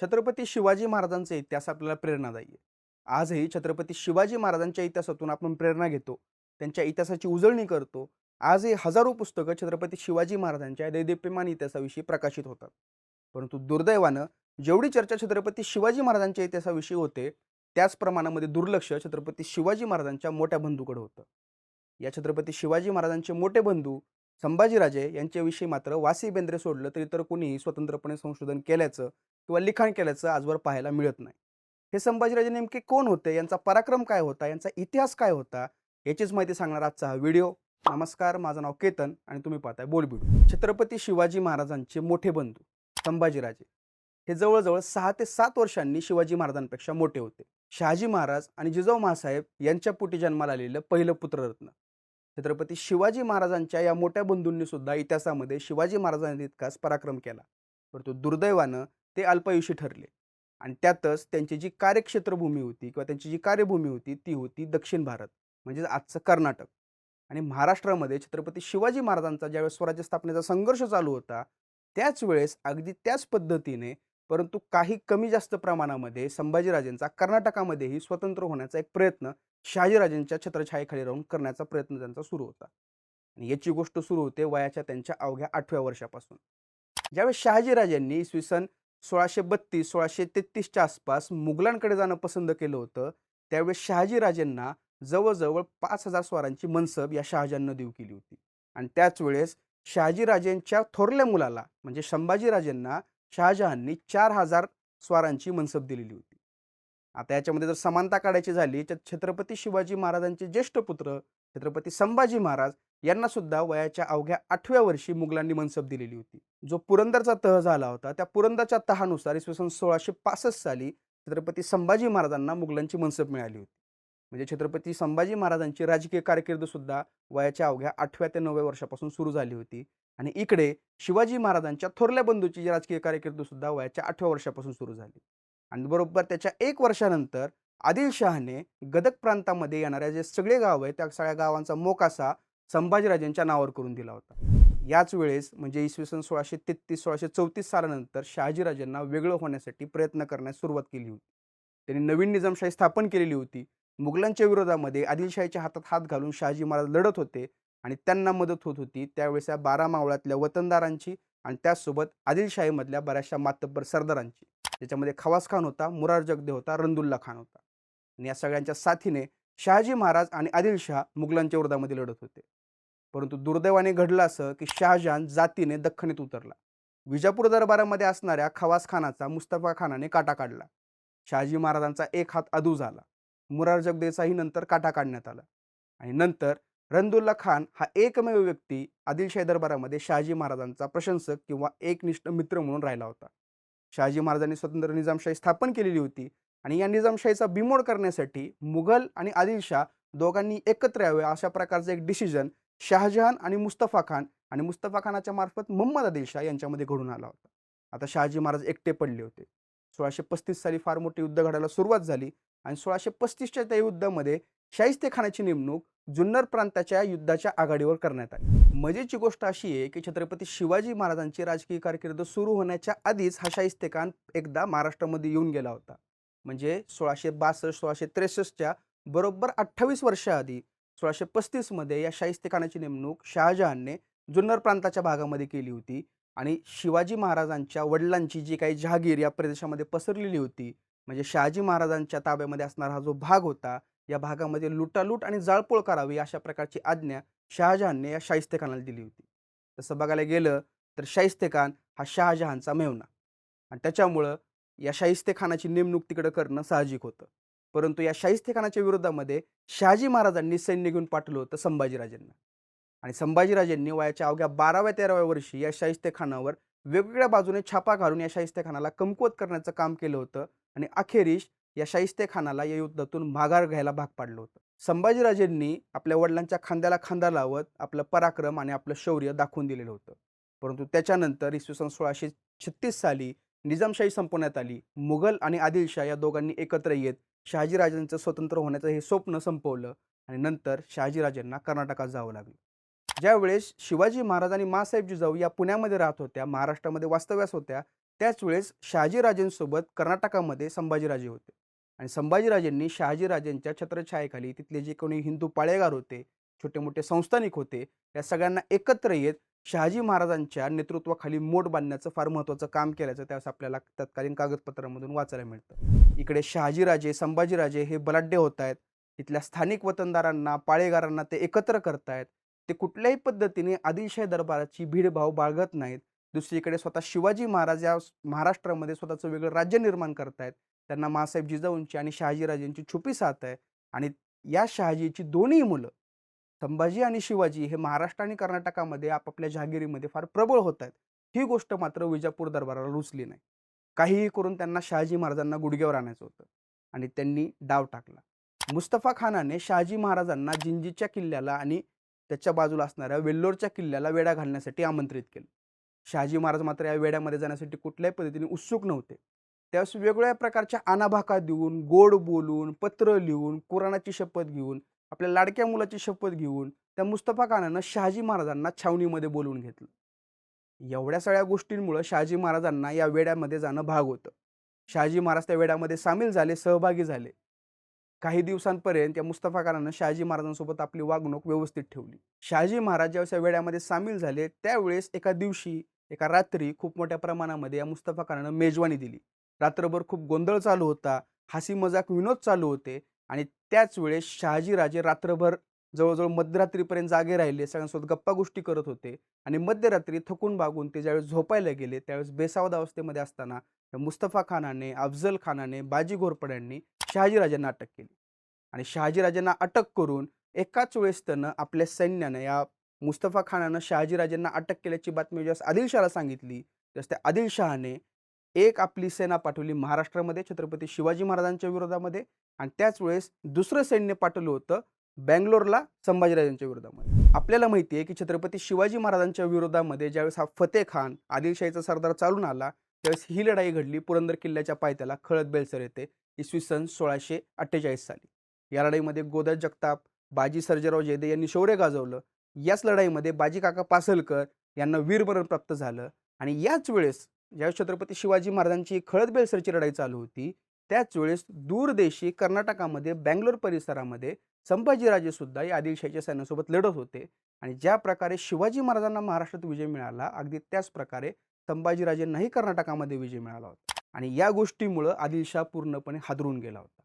छत्रपती शिवाजी महाराजांचा इतिहास आपल्याला प्रेरणादायी आहे. आजही छत्रपती शिवाजी महाराजांच्या इतिहासातून आपण प्रेरणा घेतो त्यांच्या इतिहासाची उजळणी करतो. आजही हजारो पुस्तकं छत्रपती शिवाजी महाराजांच्या दैदिप्यमान इतिहासाविषयी प्रकाशित होतात. परंतु दुर्दैवानं जेवढी चर्चा छत्रपती शिवाजी महाराजांच्या इतिहासाविषयी होते त्याच प्रमाणामध्ये दुर्लक्ष छत्रपती शिवाजी महाराजांच्या मोठ्या बंधूकडे होतं. या छत्रपती शिवाजी महाराजांचे मोठे बंधू संभाजीराजे यांच्याविषयी मात्र वासी बेंद्रे सोडलं तरी तर कुणीही स्वतंत्रपणे संशोधन केल्याचं किंवा लिखाण केल्याचं आजवर पाहायला मिळत नाही. हे संभाजीराजे नेमके कोण होते? यांचा पराक्रम काय होता? यांचा इतिहास काय होता? याचीच माहिती सांगणार आजचा हा व्हिडिओ. नमस्कार माझं नाव केतन आणि तुम्ही पाहताय बोलबिड छत्रपती शिवाजी महाराजांचे मोठे बंधू संभाजीराजे. हे जवळजवळ सहा ते सात वर्षांनी शिवाजी महाराजांपेक्षा मोठे होते. शहाजी महाराज आणि जिजाऊ महासाहेब यांच्या पोटी जन्माला आलेलं पहिलं पुत्ररत्न. छत्रपती शिवाजी महाराजांच्या या मोठ्या बंधूंनी सुद्धा इतिहासामध्ये शिवाजी महाराजांनी इतकाच पराक्रम केला. परंतु दुर्दैवानं ते अल्पायुषी ठरले. आणि त्यातच त्यांची जी कार्यक्षेत्रभूमी होती किंवा त्यांची जी कार्यभूमी होती ती होती दक्षिण भारत म्हणजेच आजचं कर्नाटक. आणि महाराष्ट्रामध्ये छत्रपती शिवाजी महाराजांचा ज्यावेळेस स्वराज्य स्थापनेचा संघर्ष चालू होता त्याच वेळेस अगदी त्याच पद्धतीने परंतु काही कमी जास्त प्रमाणामध्ये संभाजीराजेंचा कर्नाटकामध्येही स्वतंत्र होण्याचा एक प्रयत्न शहाजीराजेंच्या छत्रछायेखाली राहून करण्याचा प्रयत्न त्यांचा सुरू होता. आणि याची गोष्ट सुरू होते वयाच्या त्यांच्या अवघ्या आठव्या वर्षापासून. ज्यावेळेस शहाजीराजांनी इसवी सन सोळाशे बत्तीस सोळाशे तेहतीसच्या आसपास मुघलांकडे जाणं पसंत केलं होतं त्यावेळेस शहाजीराजांना जवळजवळ पाच हजार स्वारांची मनसब या शहाजांना देऊ केली होती. आणि त्याच वेळेस शहाजीराजेंच्या थोरल्या मुलाला म्हणजे संभाजीराजेंना शहाजहाननी चार हजार स्वारांची मनसब दिलेली होती. आता याच्यामध्ये जर समानता काढायची झाली तर छत्रपती शिवाजी महाराजांचे ज्येष्ठ पुत्र छत्रपती संभाजी महाराज यांना सुद्धा वयाच्या अवघ्या आठव्या वर्षी मुघलांनी मनसब दिलेली होती. जो पुरंदरचा तह झाला होता त्या पुरंदरच्या तहानुसार इसवी सन सोळाशे पासष्ट साली छत्रपती संभाजी महाराजांना मुघलांची मनसब मिळाली होती. म्हणजे छत्रपती संभाजी महाराजांची राजकीय कारकीर्द सुद्धा वयाच्या अवघ्या आठव्या ते नवव्या वर्षापासून सुरू झाली होती. आणि इकडे शिवाजी महाराजांच्या थोरल्या बंधूची जी राजकीय कारकीर्द सुद्धा वयाच्या आठव्या वर्षापासून सुरू झाली. आणि बरोबर त्याच्या एक वर्षानंतर आदिलशहाने गदक प्रांतामध्ये येणाऱ्या जे सगळे गाव आहे त्या सगळ्या गावांचा मोकासा संभाजीराजांच्या नावावर करून दिला होता. याच वेळेस म्हणजे इसवी सन सोळाशे तेहतीस सोळाशे चौतीस सालानंतर शहाजीराजांना वेगळं होण्यासाठी प्रयत्न करण्यास सुरुवात केली होती. त्यांनी नवीन निजामशाही स्थापन केलेली होती. मुघलांच्या विरोधामध्ये आदिलशाहीच्या हातात हात घालून शहाजी महाराज लढत होते. आणि त्यांना मदत होत होती. त्यावेळेस या बारा मावळातल्या वतनदारांची आणि त्याचसोबत आदिलशाहीमधल्या बऱ्याचशा मातब्बर सरदारांची. ज्याच्यामध्ये खवास खान होता मुरार जगदे होता रंदुल्ला खान होता. आणि या सगळ्यांच्या साथीने शहाजी महाराज आणि आदिलशाह मुघलांच्या विरोधामध्ये लढत होते. परंतु दुर्दैवाने घडलं असं की शहाजहान जातीने दख्खनीत उतरला. विजापूर दरबारामध्ये असणाऱ्या खवास खानाचा मुस्तफा खानाने काटा काढला. शहाजी महाराजांचा एक हात अधू झाला. मुरार जगदेचाही नंतर काटा काढण्यात आला. आणि नंतर रंदुल्ला खान हा एकमेव व्यक्ती आदिलशाही दरबारामध्ये शहाजी महाराजांचा प्रशंसक किंवा एकनिष्ठ मित्र म्हणून राहिला होता. शहाजी महाराजांनी स्वतंत्र निजामशाही स्थापन केलेली होती आणि या निजामशाहीचा बिमोड करण्यासाठी मुघल आणि आदिलशाह दोघांनी एकत्र यावे अशा प्रकारचं एक डिसिजन शहाजहान आणि मुस्तफा खान आणि मुस्तफा खानाच्या मार्फत मोहम्मद आदिलशाह यांच्यामध्ये घडून आला होता. आता शहाजी महाराज एकटे पडले होते. सोळाशे पस्तीस साली फार मोठे युद्ध घडायला सुरुवात झाली आणि सोळाशे पस्तीसच्या त्या युद्धामध्ये शाहिस्ते खानाची नेमणूक जुन्नर प्रांताच्या युद्धाच्या आघाडीवर करण्यात आली. मजेची गोष्ट अशी आहे की छत्रपती शिवाजी महाराजांची राजकीय कारकीर्द सुरू होण्याच्या आधीच हा शाहिस्ते खान एकदा महाराष्ट्रामध्ये येऊन गेला होता. म्हणजे सोळाशे बासष्ट सोळाशे त्रेसष्टच्या बरोबर अठ्ठावीस वर्षाआधी सोळाशे पस्तीसमध्ये या शाहिस्ते खानाची नेमणूक शहाजहानने जुन्नर प्रांताच्या भागामध्ये केली होती आणि शिवाजी महाराजांच्या वडिलांची जी काही जहागीर या प्रदेशामध्ये पसरलेली होती म्हणजे शहाजी महाराजांच्या ताब्यामध्ये असणारा हा जो भाग होता या भागामध्ये लुटालूट आणि जाळपोळ करावी अशा प्रकारची आज्ञा शहाजहानने या शाहिस्ते खानाला दिली होती. तसं बघायला गेलं तर शाहिस्ते खान हा शहाजहानचा मेवना आणि त्याच्यामुळं या शाहिस्ते खानाची नेमणूक तिकडं करणं साहजिक होतं. परंतु या शाहिस्ते खानाच्या विरोधामध्ये शहाजी महाराजांनी सैन्य घेऊन पाठवलं होतं संभाजीराजांना. आणि संभाजीराजांनी वयाच्या अवघ्या बाराव्या तेराव्या वर्षी या शाहिस्ते खानावर वेगवेगळ्या बाजूने छापा घालून या शाहिस्ते खानाला कमकुवत करण्याचं काम केलं होतं आणि अखेरीस या शाहिस्ते खानाला या युद्धातून माघार घ्यायला भाग पाडलं होतं. संभाजीराजेंनी आपल्या वडिलांच्या खांद्याला खांदा लावत आपलं पराक्रम आणि आपलं शौर्य दाखवून दिलेलं होतं. परंतु त्याच्यानंतर इसवी सन सोळाशे छत्तीस साली निजामशाही संपवण्यात आली. मुघल आणि आदिलशाह या दोघांनी एकत्र येत शहाजीराजांचं स्वतंत्र होण्याचं हे स्वप्न संपवलं आणि नंतर शहाजीराजांना कर्नाटकात जावं लागलं. ज्यावेळेस शिवाजी महाराज आणि मासाहेब जिजाऊ या पुण्यामध्ये राहत होत्या महाराष्ट्रामध्ये वास्तव्यास होत्या त्याच वेळेस शहाजीराजेंसोबत कर्नाटकामध्ये संभाजीराजे होते. आणि संभाजीराजेंनी शहाजीराजेंच्या छत्रछायेखाली तिथले जे कोणी हिंदू पाळेगार होते छोटे मोठे संस्थानिक होते या सगळ्यांना एकत्र येत शहाजी महाराजांच्या नेतृत्वाखाली मोठ बांधण्याचं फार महत्त्वाचं काम केल्याचं त्यावेळेस आपल्याला तत्कालीन कागदपत्रांमधून वाचायला मिळतं. इकडे शहाजीराजे संभाजीराजे हे बलाढ्य होत आहेत. तिथल्या स्थानिक वतनदारांना पाळेगारांना ते एकत्र करतायत ते कुठल्याही पद्धतीने आदिलशाही दरबाराची भीडभाव बाळगत नाहीत. दुसरीकडे स्वतः शिवाजी महाराज या महाराष्ट्रामध्ये स्वतःचं वेगळं राज्य निर्माण करतायत त्यांना मासाहेब जिजाऊंची आणि शहाजीराजेंची छुपी साथ आहे. आणि या शहाजीची दोन्ही मुलं संभाजी आणि शिवाजी हे महाराष्ट्र आणि कर्नाटकामध्ये आपापल्या जहागिरीमध्ये फार प्रबळ होत आहेत. ही गोष्ट मात्र विजापूर दरबाराला रुचली नाही. काहीही करून त्यांना शहाजी महाराजांना गुडघ्यावर आणायचं होतं आणि त्यांनी डाव टाकला. मुस्तफा खानाने शहाजी महाराजांना जिंजीच्या किल्ल्याला आणि त्याच्या बाजूला असणाऱ्या वेल्लोरच्या किल्ल्याला वेढा घालण्यासाठी आमंत्रित केलं. शहाजी महाराज मात्र या वेड्यामध्ये जाण्यासाठी कुठल्याही पद्धतीने उत्सुक नव्हते. त्यावेळेस वेगवेगळ्या प्रकारच्या आनाभाका देऊन गोड बोलून पत्र लिहून कुराणाची शपथ घेऊन आपल्या लाडक्या मुलाची शपथ घेऊन त्या मुस्तफा खानानं शहाजी महाराजांना छावणीमध्ये बोलवून घेतलं. एवढ्या सगळ्या गोष्टींमुळं शहाजी महाराजांना या वेड्यामध्ये जाणं भाग होतं. शहाजी महाराज त्या वेड्यामध्ये सामील झाले सहभागी झाले. काही दिवसांपर्यंत या मुस्तफा खानानं शहाजी महाराजांसोबत आपली वागणूक व्यवस्थित ठेवली. शहाजी महाराज ज्यावेळेस या वेड्यामध्ये सामील झाले त्यावेळेस एका दिवशी एका रात्री खूप मोठ्या प्रमाणामध्ये या मुस्तफा खानानं मेजवानी दिली. रात्रभर खूप गोंधळ चालू होता हसी मजाक विनोद चालू होते आणि त्याच वेळेस शहाजीराजे रात्रभर जवळजवळ मध्यरात्रीपर्यंत जागे राहिले सगळ्यांसोबत गप्पा गोष्टी करत होते आणि मध्यरात्री थकून बागून ते ज्यावेळेस झोपायला गेले त्यावेळेस बेसावद अवस्थेमध्ये असताना मुस्तफा खानाने अफजल खानाने बाजी घोरपड्यांनी शहाजीराजांना अटक केली आणि शहाजीराजांना अटक करून एकाच वेळेस त्यानं आपल्या सैन्यानं या मुस्तफा खानानं शहाजीराजांना अटक केल्याची बातमी ज्यावेळेस आदिलशहाला सांगितली त्यावेळेस त्या आदिलशहाने एक आपली सेना पाठवली महाराष्ट्रामध्ये छत्रपती शिवाजी महाराजांच्या विरोधामध्ये आणि त्याच वेळेस दुसरं सैन्य पाठवलं होतं बँगलोरला संभाजीराजांच्या विरोधामध्ये. आपल्याला माहिती आहे की छत्रपती शिवाजी महाराजांच्या विरोधामध्ये ज्यावेळेस हा फतेह खान आदिलशाहीचा सरदार चालून आला त्यावेळेस ही लढाई घडली. पुरंदर किल्ल्याच्या पायथ्याला खळद बेलसर येथे इसवी सन सोळाशे अठ्ठेचाळीस साली. या लढाईमध्ये गोदा जगताप बाजी सर्जेराव जयदे यांनी शौर्य गाजवलं. याच लढाईमध्ये बाजी काका पासलकर यांना वीरमरण प्राप्त झालं आणि याच वेळेस ज्यावेळेस छत्रपती शिवाजी महाराजांची खळद बेलसरची लढाई चालू होती त्याच वेळेस दूरदेशी कर्नाटकामध्ये बँगलोर परिसरामध्ये संभाजीराजे सुद्धा या आदिलशाहीच्या सैन्यासोबत लढत होते. आणि ज्या प्रकारे शिवाजी महाराजांना महाराष्ट्रात विजय मिळाला अगदी त्याच प्रकारे संभाजीराजेंनाही कर्नाटकामध्ये विजय मिळाला होता. आणि या गोष्टीमुळं आदिलशाह पूर्णपणे हादरून गेला होता.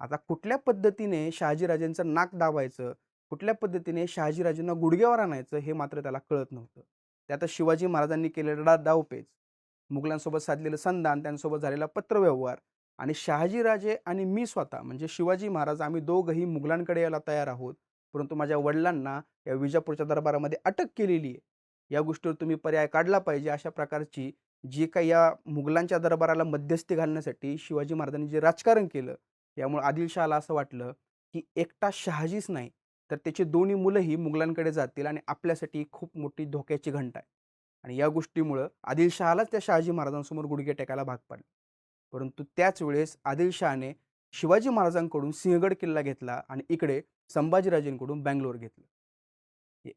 आता कुठल्या पद्धतीने शहाजीराजेंचं नाक दाबायचं कुठल्या पद्धतीने शहाजीराजेंना गुडघ्यावर आणायचं हे मात्र त्याला कळत नव्हतं. त्यातच शिवाजी महाराजांनी केलेला डावपेच मुघलांसोबत साधलेलं संधान त्यांच्यासोबत झालेला पत्रव्यवहार आणि शहाजीराजे आणि मी स्वतः म्हणजे शिवाजी महाराज आम्ही दोघंही मुघलांकडे यायला तयार आहोत. परंतु माझ्या वडिलांना या विजापूरच्या दरबारामध्ये अटक केलेली आहे. या गोष्टीवर तुम्ही पर्याय काढला पाहिजे. अशा प्रकारची जी काही या मुघलांच्या दरबाराला मध्यस्थी घालण्यासाठी शिवाजी महाराजांनी जे राजकारण केलं यामुळे आदिलशहाला असं वाटलं की एकटा शहाजीच नाही तर त्याची दोन्ही मुलंही मुघलांकडे जातील आणि आपल्यासाठी खूप मोठी धोक्याची घंटा आहे. आणि या गोष्टीमुळं आदिलशहालाच त्या शहाजी महाराजांसमोर गुडघे टेकायला भाग पाडले. परंतु त्याच वेळेस आदिलशहाने शिवाजी महाराजांकडून सिंहगड किल्ला घेतला आणि इकडे संभाजीराजेंकडून बँगलोर घेतलं.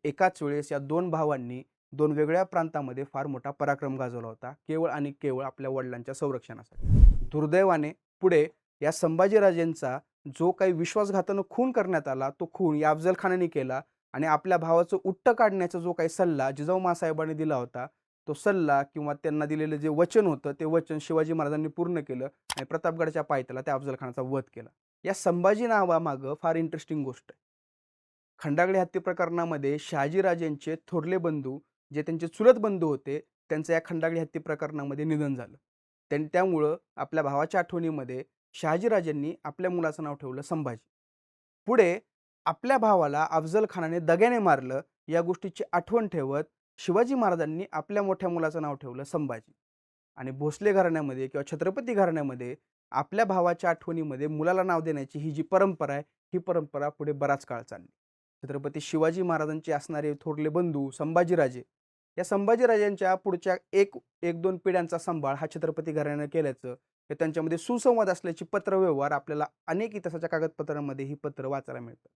एकाच वेळेस या दोन भावांनी दोन वेगळ्या प्रांतामध्ये फार मोठा पराक्रम गाजवला होता केवळ आणि केवळ आपल्या वडिलांच्या संरक्षणासाठी. दुर्दैवाने पुढे या संभाजीराजेंचा जो काही विश्वासघातानं खून करण्यात आला तो खून या अफजल खानाने केला आणि आपल्या भावाचं उट्ट काढण्याचा जो काही सल्ला जिजाऊ मासाहेबांनी दिला होता तो सल्ला किंवा त्यांना दिलेलं जे वचन होतं ते वचन शिवाजी महाराजांनी पूर्ण केलं आणि प्रतापगडच्या पायथ्याला त्या अफजल खानाचा वध केला. या संभाजी नावामागं फार इंटरेस्टिंग गोष्ट आहे. खंडागडी हत्ये प्रकरणामध्ये शहाजीराजेंचे थोरले बंधू जे त्यांचे चुलत बंधू होते त्यांचं या खंडागडी हत्ये प्रकरणामध्ये निधन झालं. त्यां त्यामुळं आपल्या भावाच्या आठवणीमध्ये शहाजीराजेंनी आपल्या मुलाचं नाव ठेवलं संभाजी. पुढे आपल्या भावाला अफजल खानाने दग्याने मारलं या गोष्टीची आठवण ठेवत शिवाजी महाराजांनी आपल्या मोठ्या मुलाचं नाव ठेवलं संभाजी. आणि भोसले घराण्यामध्ये किंवा छत्रपती घराण्यामध्ये आपल्या भावाच्या आठवणीमध्ये मुलाला नाव देण्याची ही जी परंपरा आहे ही परंपरा पुढे बराच काळ चालली. छत्रपती शिवाजी महाराजांचे असणारे थोरले बंधू संभाजीराजे या संभाजीराजांच्या पुढच्या एक एक दोन पिढ्यांचा सांभाळ हा छत्रपती घराण्यानं केल्याचं हे त्यांच्यामध्ये सुसंवाद असल्याची पत्रव्यवहार आपल्याला अनेक इतिहासाच्या कागदपत्रांमध्ये ही पत्र वाचायला मिळतं.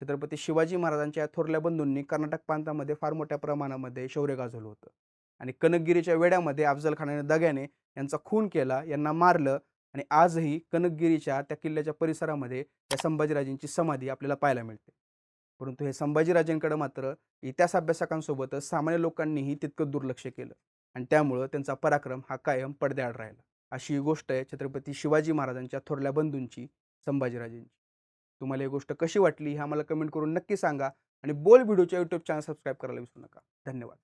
छत्रपती शिवाजी महाराजांच्या या थोरल्या बंधूंनी कर्नाटक प्रांतामध्ये फार मोठ्या प्रमाणामध्ये शौर्य गाजवलं होतं. आणि कनकगिरीच्या वेड्यामध्ये अफजल खानाने दग्याने यांचा खून केला यांना मारलं आणि आजही कनकगिरीच्या त्या किल्ल्याच्या परिसरामध्ये त्या संभाजीराजेंची समाधी आपल्याला पाहायला मिळते. परंतु हे संभाजीराजेंकडे मात्र इतिहास अभ्यासकांसोबतच सामान्य लोकांनीही तितकं दुर्लक्ष केलं आणि त्यामुळं त्यांचा पराक्रम हा कायम पडद्याआड राहिला. अशी ही गोष्ट आहे छत्रपती शिवाजी महाराजांच्या थोरल्या बंधूंची संभाजीराजेंची. तुम्हाला ही गोष्ट कशी वाटली ह्या मला कमेंट करून नक्की सांगा आणि बोल व्हिडिओच्या यूट्यूब चॅनल सबस्क्राईब करायला विसरू नका. धन्यवाद.